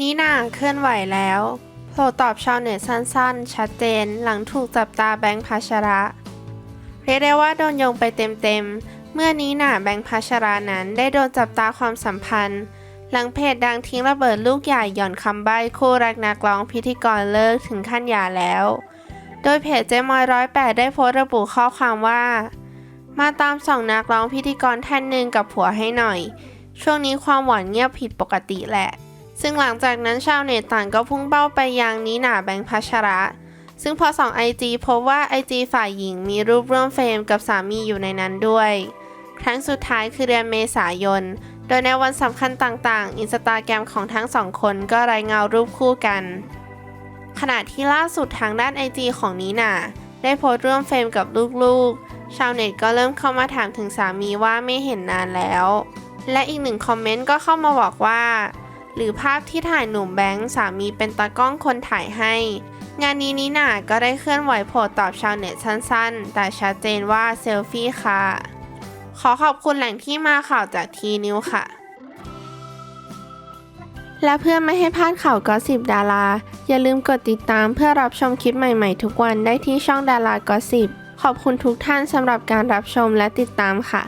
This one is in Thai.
นี่นาเคลื่อนไหวแล้วโผล่ตอบชาวเน็ตสั้นๆ ชัดเจนหลังถูกจับตาแบงค์พัชระ เรียกได้ว่าโดนโยงไปเต็มๆ เมื่อนี้หนาแบงค์พัชรานั้นได้โดนจับตาความสัมพันธ์ หลังเพจดังทิ้งระเบิดลูกใหญ่หย่อนคำใบ้คู่รักนักร้องพิธีกรเลิกถึงขั้นหย่าแล้ว โดยเพจเจมอยร้อยแปดได้โพสต์ระบุข้อความว่า มาตามส่องนักร้องพิธีกรท่านหนึ่งกับผัวให้หน่อย ช่วงนี้ความหวานเงียบผิดปกติแหละ ซึ่งหลังจากนั้นชาวเน็ตต่างก็พุ่งเป้าไปยังนี้หนาแบงค์พัชระ ซึ่งพอส่องไอจีพบว่าไอจีฝ่ายหญิงมีรูปร่วมเฟรมกับสามีอยู่ในนั้นด้วย ครั้งสุดท้ายคือเดือนเมษายน โดยในวันสำคัญต่างๆ อินสตาแกรมของทั้งสองคนก็รายเงารูปคู่กัน ขณะที่ล่าสุดทางด้านไอจีของนีนาได้โพสต์ร่วมเฟรมกับลูกๆ ชาวเน็ตก็เริ่มเข้ามาถามถึงสามีว่าไม่เห็นนานแล้ว และอีกหนึ่งคอมเมนต์ก็เข้ามาบอกว่า หรือภาพที่ถ่ายหนุ่มแบงค์สามีเป็นตากล้องคนถ่ายให้ งานนี้นีน่าก็ได้เคลื่อนไหวโผล่ตอบชาวเน็ตสั้นๆ แต่ชัดเจนว่าเซลฟี่ค่ะ ขอขอบคุณแหล่งที่มาข่าวจากทีนิวค่ะ และเพื่อไม่ให้พลาดข่าวก็สิบดารา อย่าลืมกดติดตามเพื่อรับชมคลิปใหม่ๆ ทุกวันได้ที่ช่องดารากอสิบขอบคุณทุกท่านสำหรับการรับชมและติดตามค่ะ